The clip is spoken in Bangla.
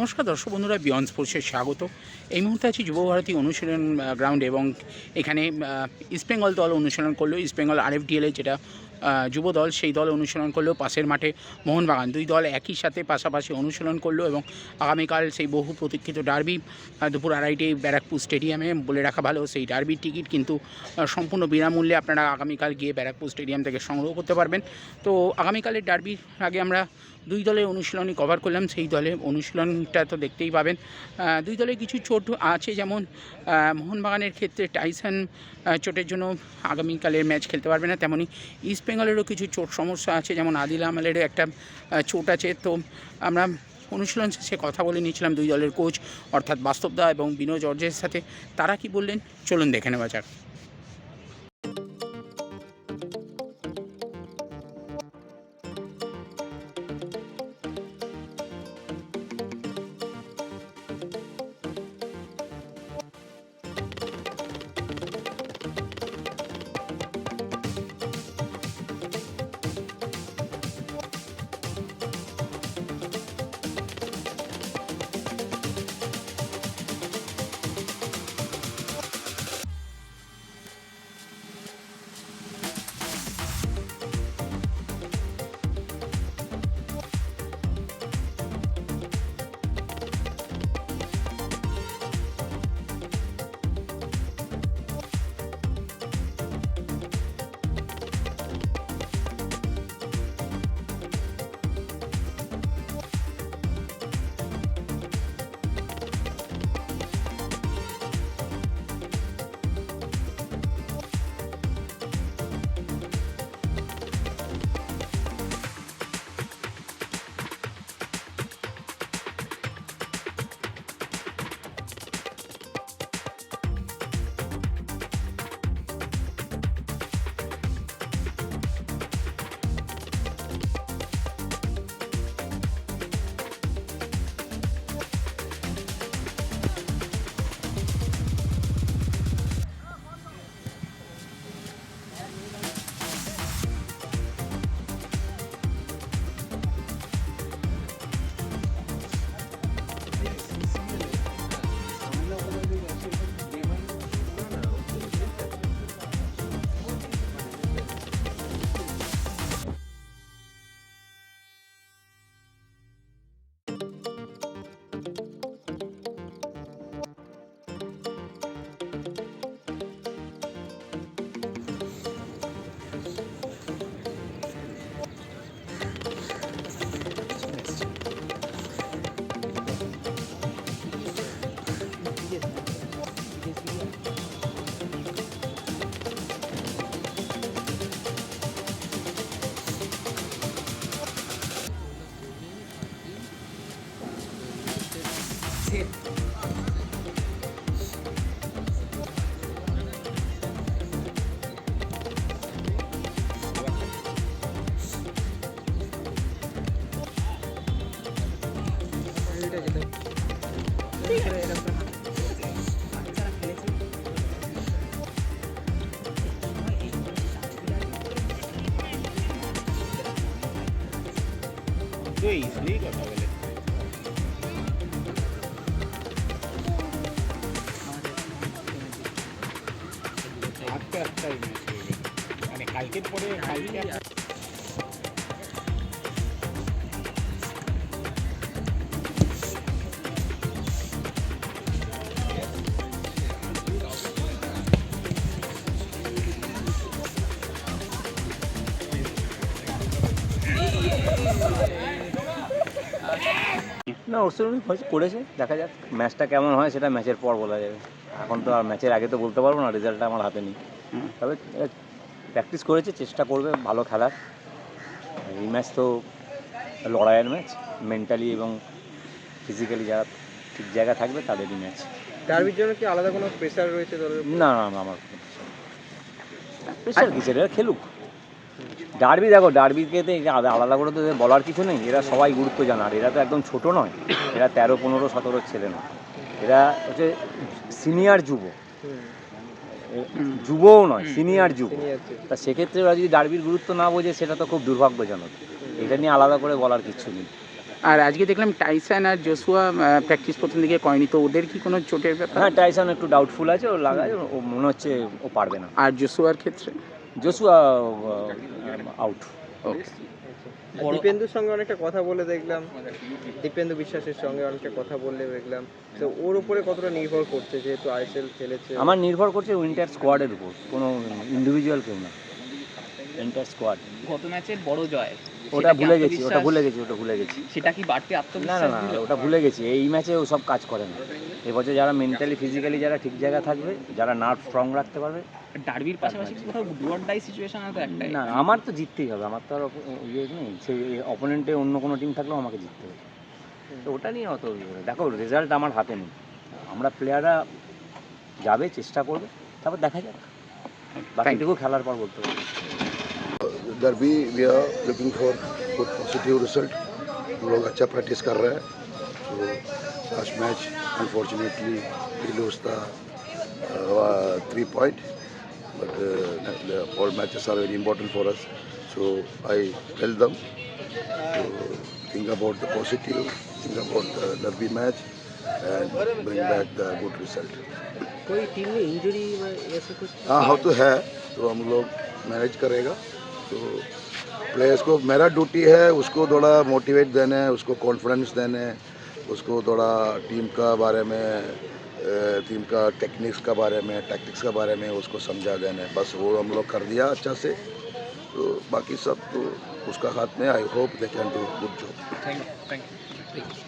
নমস্কার দর্শক বন্ধুরা বিয়ন্ড স্পোর্টসে স্বাগত। এই মুহূর্তে আছি যুবভারতী অনুশীলন গ্রাউন্ড এবং এখানে ইস্টবেঙ্গল দল অনুশীলন করল ইস্টবেঙ্গল আরএফডিএলে যেটা আহ, যুব দল সেই দল অনুশীলন করল পাশের মাঠে মোহনবাগান। দুই দল একই সাথে পাশাপাশি অনুশীলন করল এবং আগামীকাল সেই বহু প্রতীক্ষিত ডার্বি দুপুর আড়াইটে ব্যারাকপুর স্টেডিয়ামে বলে রাখা ভালো সেই ডার্বির টিকিট কিন্তু সম্পূর্ণ বিনামূল্যে আপনারা আগামীকাল গিয়ে ব্যারাকপুর স্টেডিয়াম থেকে সংগ্রহ করতে পারবেন। তো আগামীকালের ডার্বির আগে আমরা দুই দলের অনুশীলনী কভার করলাম, সেই দলে অনুশীলনটা তো দেখতেই পাবেন। দুই দলে কিছু চোট আছে, যেমন মোহনবাগানের ক্ষেত্রে টাইসন চোটের জন্য আগামীকালের ম্যাচ খেলতে পারবে না, তেমনি ইস্ট বেঙ্গলেরও কিছু চোট সমস্যা আছে, যেমন আদিল আমলেরও একটা চোট আছে। তো আমরা অনুশীলন শেষে কথা বলে নিয়েছিলাম দুই দলের কোচ অর্থাৎ বাস্তবদা এবং বিনোদ জর্জের সাথে। তারা কি বললেন? চলুন দেখে নেওয়া যাক। কথা বলে আজকে একটাই ম্যাচ হয়ে গেল মানে কালকের পরে কালকে না অবশ্যই হয়েছে করেছে দেখা যাক। ম্যাচটা কেমন হয় সেটা ম্যাচের পর বলা যাবে। এখন তো আর ম্যাচের আগে তো বলতে পারব না রেজাল্টটা আমার হাতে নেই। তবে প্র্যাকটিস করেছে চেষ্টা করবে ভালো খেলার। এই ম্যাচ তো লড়াইয়ের ম্যাচ মেন্টালি এবং ফিজিক্যালি যারা ঠিক জায়গা থাকবে তাদেরই ম্যাচ। ডার্বির জন্য কি আলাদা কোনো প্রেশার রয়েছে না না না, আমার প্রেশার এরা খেলুক। ডার্বি দেখো ডার্বিকে তো আলাদা করে তো বলার কিছু নেই। এরা সবাই গুরুত্ব জানার। এরা তো একদম ছোট নয়। এরা তেরো পনেরো সতেরোর ছেলে নয়। এরা হচ্ছে সিনিয়র যুব। যুবও নয় সিনিয়র যুব। তা সেক্ষেত্রে ওরা যদি ডার্বির গুরুত্ব না বোঝে সেটা তো খুব দুর্ভাগ্যজনক। এটা নিয়ে আলাদা করে বলার কিছু নেই। আর আজকে দেখলাম টাইসান আর জোসুয়া প্র্যাকটিস প্রথম দিকে করেনি। তো ওদের কি কোনো চোটের ব্যাপার? হ্যাঁ টাইসন একটু ডাউটফুল আছে ও লাগায় ও মনে হচ্ছে ও পারবে না। আর জোসুয়ার ক্ষেত্রে? জসুয়া আউট ওকে দীপেন্দুর সঙ্গে অনেকটা কথা বলে দেখলাম। দীপেন্দু বিশ্বাসের সঙ্গে অনেকটা কথা বললে দেখলাম। তো ওর উপরে কতটা নির্ভর করছে যেহেতু আইএসএল খেলেছে? আমার নির্ভর করছে উইন্টার স্কোয়াডের উপর। কোনো ইন্ডিভিজুয়াল কেউ না। উইন্টার স্কোয়াড গত ম্যাচের বড় জয়। ওটা ভুলে গেছি ওটা ভুলে গেছি ওটা ভুলে গেছি। সেটা কি বাড়তি না আত্মবিশ্বাস না না ওটা ভুলে গেছি। এই ম্যাচে ও সব কাজ করে না। এবছর যারা মেন্টালি ফিজিক্যালি যারা ঠিক জায়গা থাকবে যারা নার্ভ স্ট্রং রাখতে পারবে ডার্বির পাশাপাশি কি কোথাও ডু অর ডাই সিচুয়েশন আছে একটাই না আমার তো জিততেই হবে আমার তো আর অপ- ইয়ে নেই সেই অপোনেন্টে অন্য কোনো টিম থাকলেও আমাকে জিততে হবে তো ওটা নিয়ে অত ইয়ে করে। দেখো রেজাল্ট আমার হাতে নেই আমরা প্লেয়াররা যাবে চেষ্টা করবে তারপর দেখা যাক বাকিটুকু খেলার পর বলতে পারবো derby we are looking for good positive result हम लोग अच्छा प्रैक्टिस कर रहे हैं तो last match unfortunately we lose the three point but all matches are very important for us so I tell them to think about the positive think about the derby match and bring back the good result. कोई टीम में इंजरी ऐसा कुछ? हाँ हो तो है तो हम लोग मैनेज करेगा। तो प्लेयर्स को मेरा ड्यूटी है उसको थोड़ा मोटिवेट देना है उसको कॉन्फिडेंस देना है। उसको थोड़ा टीम का बारे में टीम का टेक्निक्स का बारे में टैक्टिक्स का बारे में उसको समझा देने। बस वो हम लोग कर दिया अच्छा से। तो बाकी सब तो उसका हाथ में I hope they can do good job thank you thank you